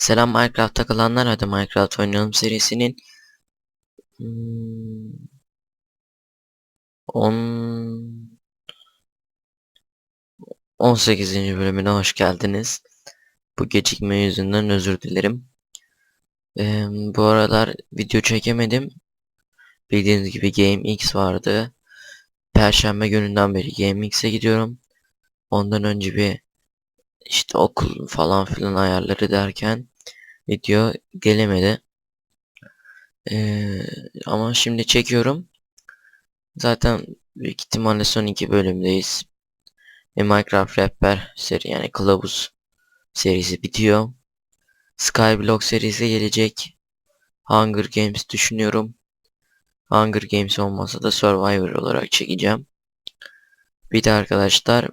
Selam Minecraft'ta kalanlar hadi Minecraft oynayalım serisinin hmm, 10 18. bölümüne hoş geldiniz. Bu gecikme yüzünden özür dilerim. Ee, bu aralar video çekemedim. Bildiğiniz gibi GameX vardı. Perşembe gününden beri GameX'e gidiyorum. Ondan önce bir işte okul falan filan ayarları derken video gelemedi. Ee, ama şimdi çekiyorum. Zaten büyük ihtimalle son iki bölümdeyiz. Ve Minecraft Rapper seri yani kılavuz serisi bitiyor. Skyblock serisi gelecek. Hunger Games düşünüyorum. Hunger Games olmasa da Survivor olarak çekeceğim. Bir de arkadaşlar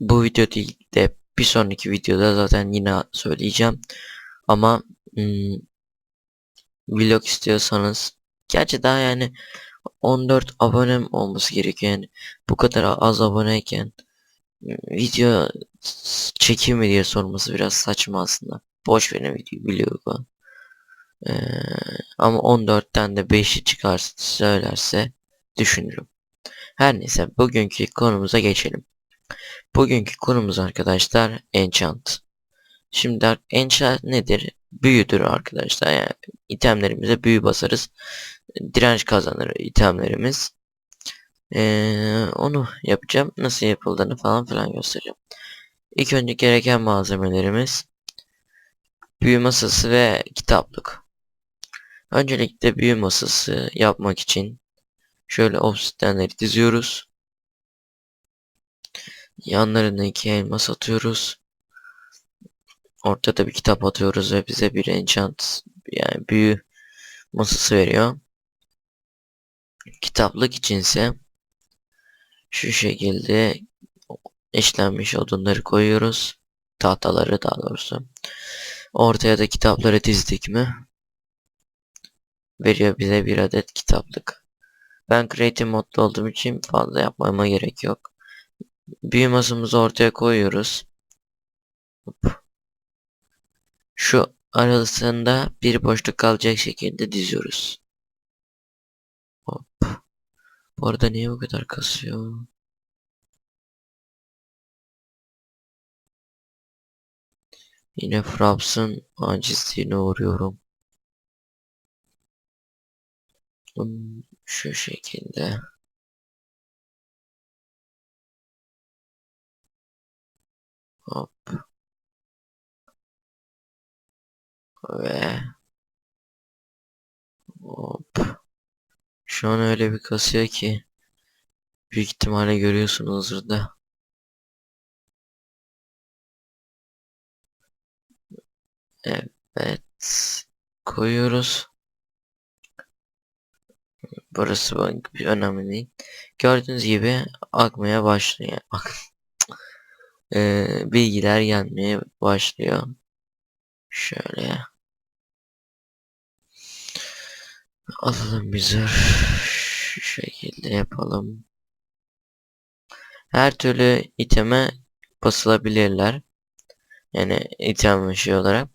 bu video değil de bir sonraki videoda zaten yine söyleyeceğim. Ama hmm, vlog istiyorsanız gerçi daha yani 14 abonem olması gerekiyor yani bu kadar az aboneyken video çekim mi diye sorması biraz saçma aslında. Boş verin video vlogu. Ee, ama 14'ten de 5'i çıkarsa söylerse düşünürüm. Her neyse bugünkü konumuza geçelim. Bugünkü konumuz arkadaşlar enchant. Şimdi enchant nedir? Büyüdür arkadaşlar. Yani itemlerimize büyü basarız. Direnç kazanır itemlerimiz. Ee, onu yapacağım. Nasıl yapıldığını falan filan göstereceğim. İlk önce gereken malzemelerimiz büyü masası ve kitaplık. Öncelikle büyü masası yapmak için şöyle obsidianleri diziyoruz. Yanlarına iki elmas atıyoruz. Ortada bir kitap atıyoruz ve bize bir enchant yani büyü masası veriyor. Kitaplık içinse şu şekilde işlenmiş odunları koyuyoruz. Tahtaları daha doğrusu. Ortaya da kitapları dizdik mi veriyor bize bir adet kitaplık. Ben creative modda olduğum için fazla yapmama gerek yok. Büyü masamızı ortaya koyuyoruz. Hop. Şu arasında bir boşluk kalacak şekilde diziyoruz. Hop. Bu arada niye bu kadar kasıyor? Yine Fraps'ın acizliğine uğruyorum. Hmm, şu şekilde. Ve hop. Şu an öyle bir kasıyor ki büyük ihtimalle görüyorsunuzdur da. Evet. Koyuyoruz. Burası bir önemli değil. Gördüğünüz gibi akmaya başlıyor. Ee, bilgiler gelmeye başlıyor. Şöyle. Alalım zırh. Şu şekilde yapalım. Her türlü iteme basılabilirler. Yani item şey olarak.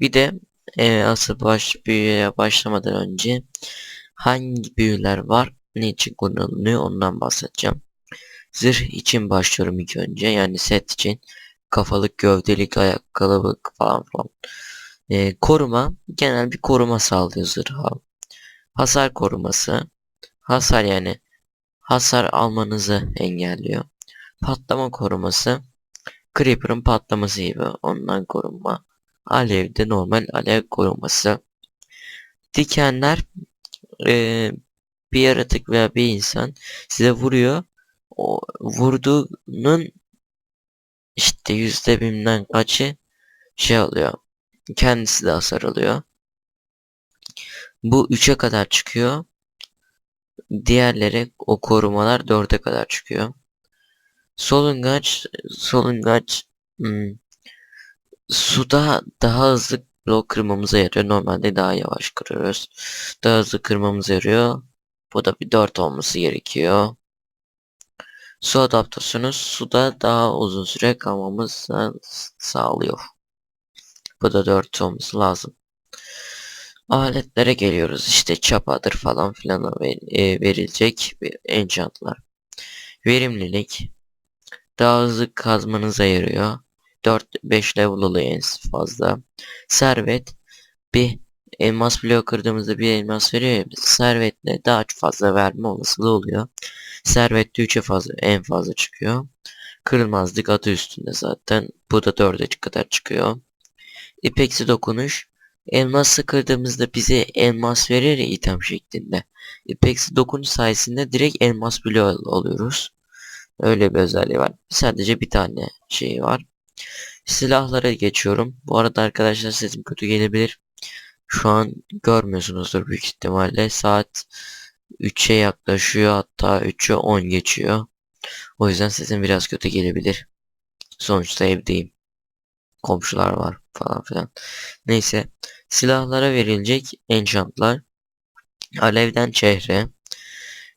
Bir de e, asıl baş büyüye başlamadan önce hangi büyüler var, ne için kullanılıyor ondan bahsedeceğim. Zırh için başlıyorum ilk önce. Yani set için kafalık, gövdelik, ayakkabı falan falan. E, koruma genel bir koruma sağlıyor zırha. Hasar koruması. Hasar yani hasar almanızı engelliyor. Patlama koruması. Creeper'ın patlaması gibi ondan korunma. Alevde normal alev koruması. Dikenler e, bir yaratık veya bir insan size vuruyor. O vurduğunun işte yüzde bilmem kaçı şey oluyor. Kendisi de hasar alıyor. Bu 3'e kadar çıkıyor. Diğerleri o korumalar 4'e kadar çıkıyor. Solungaç solungaç hmm, suda daha hızlı blok kırmamıza yarıyor. Normalde daha yavaş kırıyoruz. Daha hızlı kırmamıza yarıyor. Bu da bir 4 olması gerekiyor. Su adaptasyonu suda daha uzun süre kalmamızı sağlıyor. Bu da 4 olması lazım. Aletlere geliyoruz. İşte çapadır falan filan e, verilecek enchantlar. Verimlilik daha hızlı kazmanıza yarıyor. 4-5 level oluyor en fazla. Servet bir elmas bloğu kırdığımızda bir elmas veriyor ya. Servetle daha fazla verme olasılığı oluyor. Servette 3'e fazla en fazla çıkıyor. Kırılmazlık adı üstünde zaten. Bu da 4'e kadar çıkıyor. İpeksi dokunuş. Elması kırdığımızda bize elmas verir item şeklinde. İpeksi dokunuş sayesinde direkt elmas bloğu alıyoruz. Öyle bir özelliği var. Sadece bir tane şey var. Silahlara geçiyorum. Bu arada arkadaşlar sesim kötü gelebilir. Şu an görmüyorsunuzdur büyük ihtimalle. Saat 3'e yaklaşıyor hatta 3'e 10 geçiyor. O yüzden sesim biraz kötü gelebilir. Sonuçta evdeyim. Komşular var falan filan. Neyse. Silahlara verilecek enchantlar. Alevden çehre.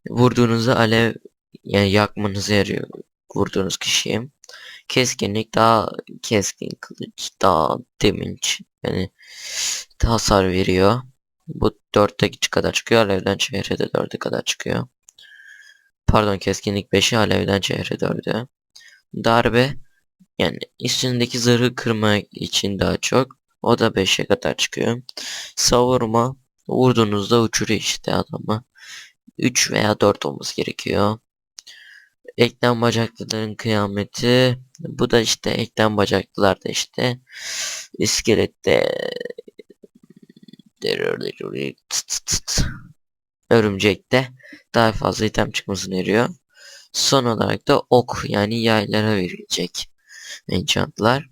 Vurduğunuzda alev yani yakmanıza yarıyor. Vurduğunuz kişiye. Keskinlik daha keskin kılıç daha damage yani hasar veriyor. Bu 4'te kadar çıkıyor. Alevden çehre de 4'e kadar çıkıyor. Pardon keskinlik 5'i alevden çehre 4'e. Darbe yani üstündeki zırhı kırma için daha çok. O da 5'e kadar çıkıyor. Savurma vurduğunuzda uçuruyor işte adamı. 3 veya 4 olması gerekiyor. Eklem bacaklıların kıyameti. Bu da işte eklem bacaklılar da işte iskelette örümcekte daha fazla item çıkmasını veriyor. Son olarak da ok yani yaylara verilecek enchantlar.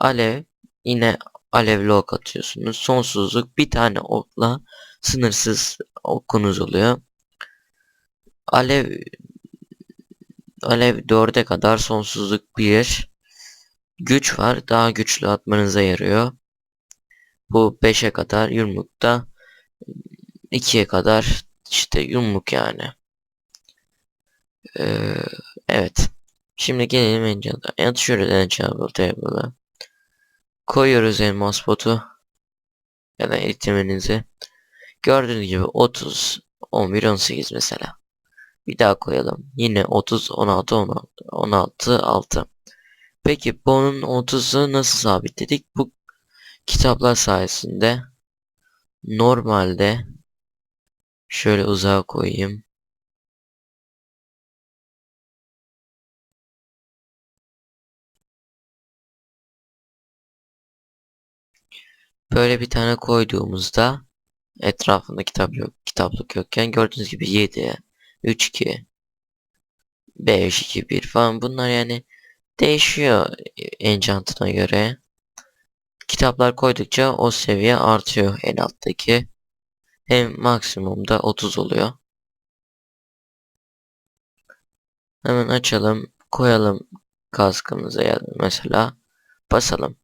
Alev yine alevli ok atıyorsunuz. Sonsuzluk bir tane okla sınırsız okunuz oluyor. Alev Alev 4'e kadar sonsuzluk 1. Güç var. Daha güçlü atmanıza yarıyor. Bu 5'e kadar yumrukta 2'ye kadar işte yumruk yani. Ee, evet. Şimdi gelelim enchant'a. Atışıyoruz enchant table'a. Koyuyoruz elmas botu. Ya da eğitiminizi. Gördüğünüz gibi 30, 11, 18 mesela. Bir daha koyalım. Yine 30, 16, 16, 16, 6. Peki bunun 30'u nasıl sabitledik? Bu kitaplar sayesinde normalde şöyle uzağa koyayım. Böyle bir tane koyduğumuzda etrafında kitap yok, kitaplık yokken gördüğünüz gibi 7, 3, 2, 5, 2, 1 falan bunlar yani değişiyor enchantına göre. Kitaplar koydukça o seviye artıyor en alttaki. Hem maksimumda 30 oluyor. Hemen açalım. Koyalım kaskımıza ya mesela. Basalım.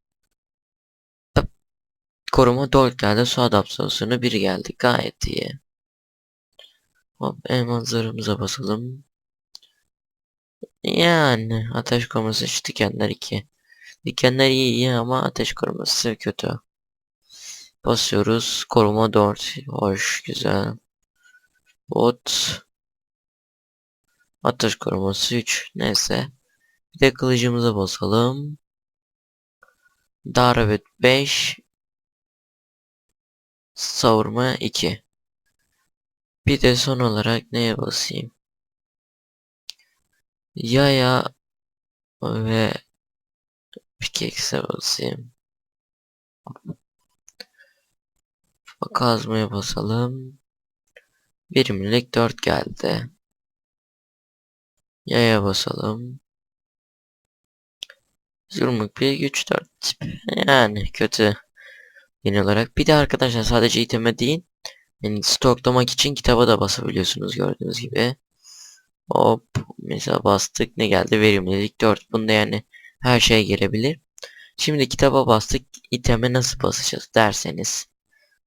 Koruma 4 geldi. Su adaptasyonu 1 geldi. Gayet iyi. Hop manzaramıza basalım. Yani ateş koruması şu dikenler 2. Dikenler iyi, iyi ama ateş koruması kötü. Basıyoruz. Koruma 4. Hoş güzel. Bot. Ateş koruması 3. Neyse. Bir de kılıcımıza basalım. Darbe 5. Savurma 2. Bir de son olarak neye basayım? Yaya ve pickaxe'e basayım. Kazmaya basalım. Verimlilik 4 geldi. Yaya basalım. Yumruk 1 güç 4 Yani kötü. Yeni olarak. Bir de arkadaşlar sadece iteme değil. Yani stoklamak için kitaba da basabiliyorsunuz gördüğünüz gibi. Hop. Mesela bastık ne geldi? Verimlilik 4. Bunda yani her şey gelebilir. Şimdi kitaba bastık. iteme nasıl basacağız derseniz.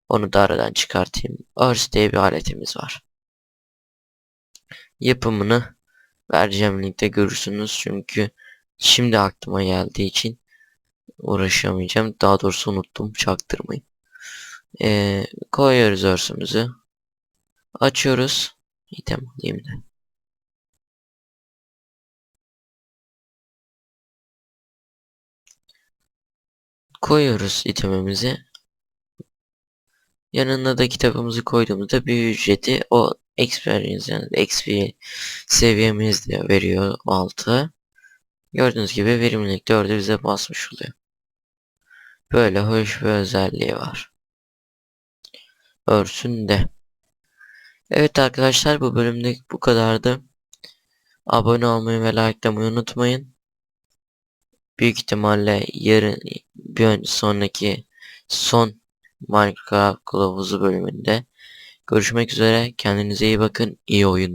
Onu da aradan çıkartayım. Örs diye bir aletimiz var. Yapımını vereceğim linkte görürsünüz. Çünkü şimdi aklıma geldiği için uğraşamayacağım. Daha doğrusu unuttum. Çaktırmayın. Ee, koyuyoruz örsümüzü. Açıyoruz. İtem alayım da. Koyuyoruz itemimizi. Yanına da kitabımızı koyduğumuzda bir ücreti o experience yani XP seviyemiz de veriyor 6. Gördüğünüz gibi verimlilik 4'ü bize basmış oluyor. Böyle hoş bir özelliği var. Örsün de. Evet arkadaşlar bu bölümde bu kadardı. Abone olmayı ve likelamayı unutmayın. Büyük ihtimalle yarın bir sonraki son Minecraft kılavuzu bölümünde görüşmek üzere. Kendinize iyi bakın. İyi oyun.